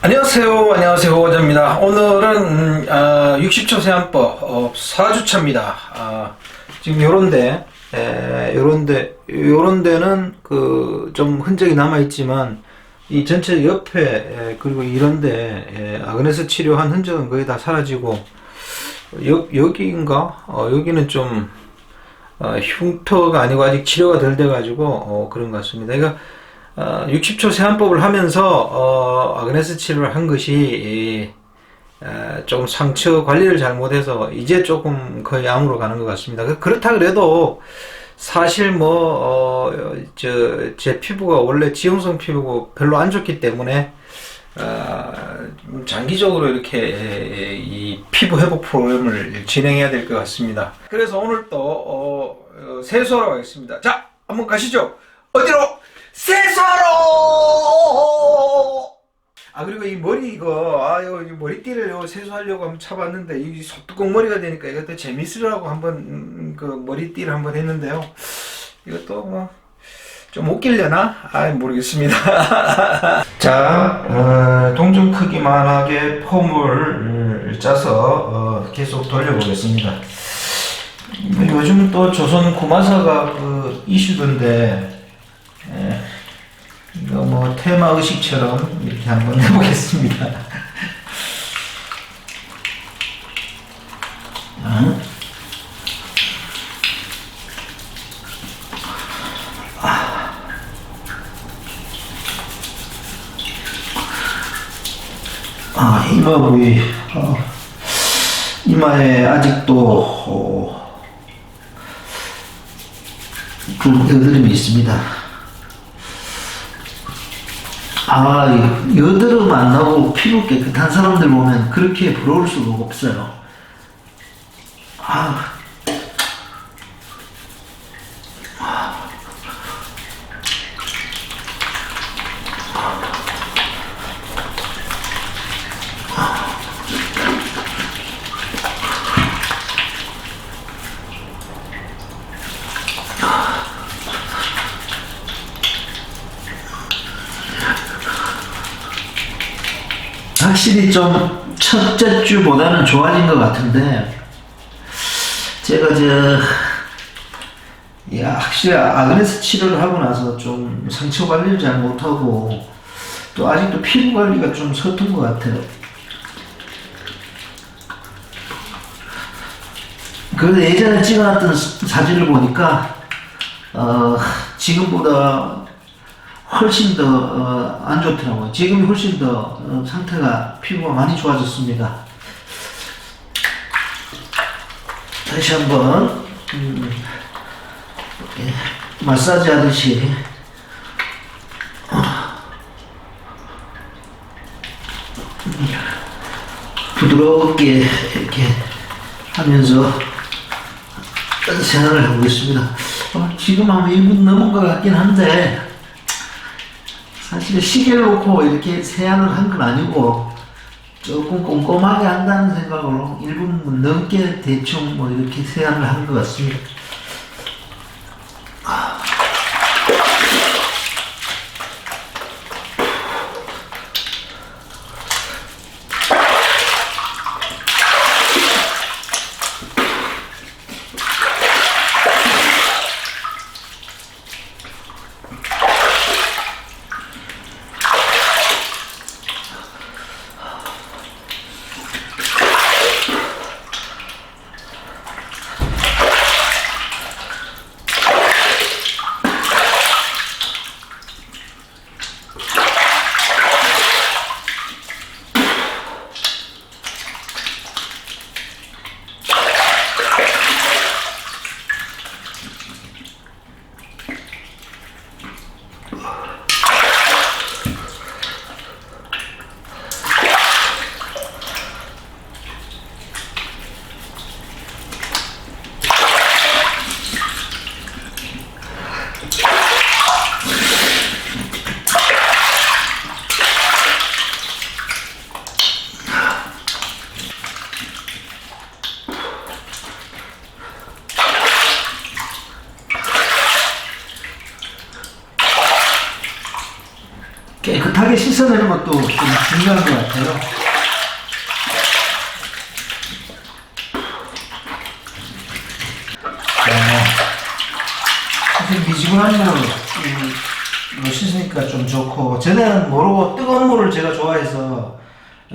안녕하세요. 안녕하세요. 호자입니다. 오늘은 음, 아, 60초 세안법 어, 4주차입니다. 아, 지금 요런데 에, 요런데 요런데는 그 좀 흔적이 남아 있지만 이 전체 옆에 에, 그리고 이런데 에, 아그네스 치료한 흔적은 거의 다 사라지고 여, 여기인가? 어, 여기는 좀 어, 흉터가 아니고 아직 치료가 덜 돼가지고 어, 그런 것 같습니다. 그러니까 어, 60초 세안법을 하면서 어, 아그네스 치료를 한 것이 이, 에, 좀 상처 관리를 잘못해서 이제 조금 거의 암으로 가는 것 같습니다. 그- 그렇다 그래도 사실 뭐, 어, 피부가 원래 지용성 피부고 별로 안 좋기 때문에, 어, 장기적으로 이렇게 에, 이 피부 회복 프로그램을 진행해야 될 것 같습니다. 그래서 오늘 또, 어, 어, 세수하러 가겠습니다. 자, 한번 가시죠. 어디로? 세수하러! 아 그리고 이 머리 이거 이 머리띠를 요 세수하려고 한번 차봤는데 이 소뚜껑 머리가 되니까 이것도 재밌으라고 한번 음, 그 머리띠를 한번 했는데요. 이것도 뭐 좀 웃기려나? 아 모르겠습니다. 자, 어, 동전 크기만하게 폼을 짜서 어, 계속 돌려보겠습니다. 요즘 또 조선 구마사가 그 이슈던데 뭐 테마 의식처럼 이렇게 한번 해보겠습니다. 어? 아, 이마 부위, 어, 이마에 아직도 어, 그 여드름이 있습니다. 아, 이 여드름 안 나고 피부 깨끗한 사람들 보면 그렇게 부러울 수가 없어요. 아, 확실히 좀 첫째 주보다는 좋아진 것 같은데 제가 저 야, 확실히 아그네스 치료를 하고 나서 좀 상처 관리를 잘 못하고 또 아직도 피부 관리가 좀 서툰 것 같아요. 그래도 예전에 찍어놨던 스- 사진을 보니까 어, 지금보다 훨씬 더 안 좋더라고요. 지금이 훨씬 더 어, 상태가 피부가 많이 좋아졌습니다. 다시 한번 음, 이렇게 마사지 하듯이 부드럽게 이렇게 하면서 생활을 하고 있습니다. 어, 지금 한 1분 넘은 것 같긴 한데 사실 시계를 놓고 이렇게 세안을 한 건 아니고 조금 꼼꼼하게 한다는 생각으로 1분 넘게 대충 뭐 이렇게 세안을 한 것 같습니다. 씻어내는 것도 좀 중요한 것 같아요. 네. 사실 미지근한 물로 음, 씻으니까 좀 좋고 전에는 모르고 뜨거운 물을 제가 좋아해서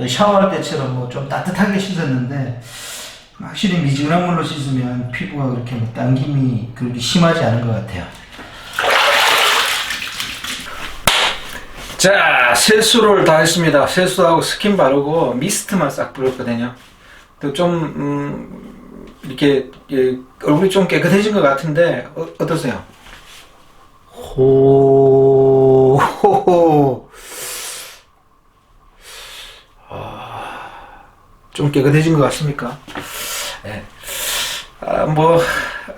샤워할 때처럼 뭐 좀 따뜻하게 씻었는데 확실히 미지근한 물로 씻으면 피부가 그렇게 뭐 당김이 그렇게 심하지 않은 것 같아요. 자, 세수를 다 했습니다. 세수하고 스킨 바르고 미스트만 싹 뿌렸거든요. 또 좀, 음, 이렇게, 예, 얼굴이 좀 깨끗해진 것 같은데, 어, 어떠세요? 호, 호호. 아, 좀 깨끗해진 것 같습니까? 예. 아, 뭐,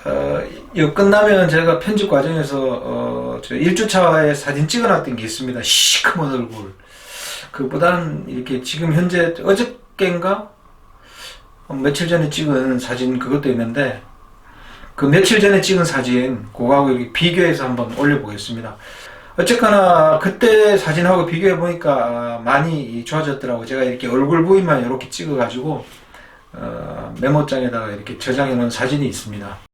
어, 이거 끝나면 제가 편집 과정에서, 어, 저 1주차에 사진 찍어놨던 게 있습니다. 시커먼 얼굴. 그보다는 이렇게 지금 현재 어저께인가? 어, 며칠 전에 찍은 사진 그것도 있는데, 그 며칠 전에 찍은 사진, 그거하고 비교해서 한번 올려보겠습니다. 어쨌거나, 그때 사진하고 비교해 보니까 많이 좋아졌더라고요. 제가 이렇게 얼굴 부위만 이렇게 찍어가지고, 어, 메모장에다가 이렇게 저장해 놓은 사진이 있습니다.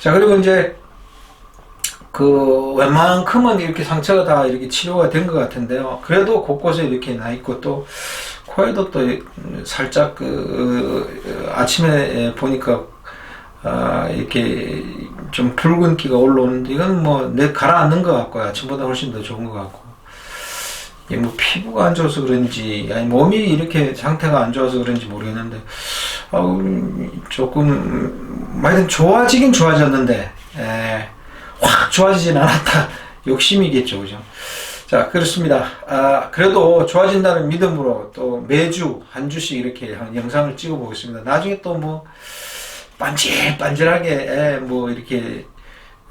자, 그리고 이제 그 웬만큼은 이렇게 상처가 다 이렇게 치료가 된 것 같은데요. 그래도 곳곳에 이렇게 나 있고 또 코에도 또 살짝 그 아침에 보니까 아, 이렇게 좀 붉은 기가 올라오는데 이건 뭐 내 가라앉는 것 같고요. 아침보다 훨씬 더 좋은 것 같고. 이게 뭐 피부가 안 좋아서 그런지 아니 몸이 이렇게 상태가 안 좋아서 그런지 모르겠는데 아우 조금 하여튼 좋아지긴 좋아졌는데 에, 확 좋아지진 않았다. 욕심이겠죠 그죠? 자 그렇습니다. 아 그래도 좋아진다는 믿음으로 또 매주 한 주씩 이렇게 한 영상을 찍어 보겠습니다. 나중에 또 뭐 반질반질하게 에, 뭐 이렇게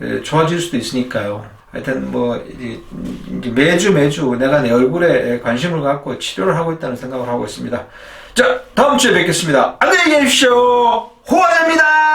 에, 좋아질 수도 있으니까요 하여튼 뭐 매주 매주 내가 내 얼굴에 관심을 갖고 치료를 하고 있다는 생각을 하고 있습니다. 자 다음 주에 뵙겠습니다. 안녕히 계십시오. 호화자입니다.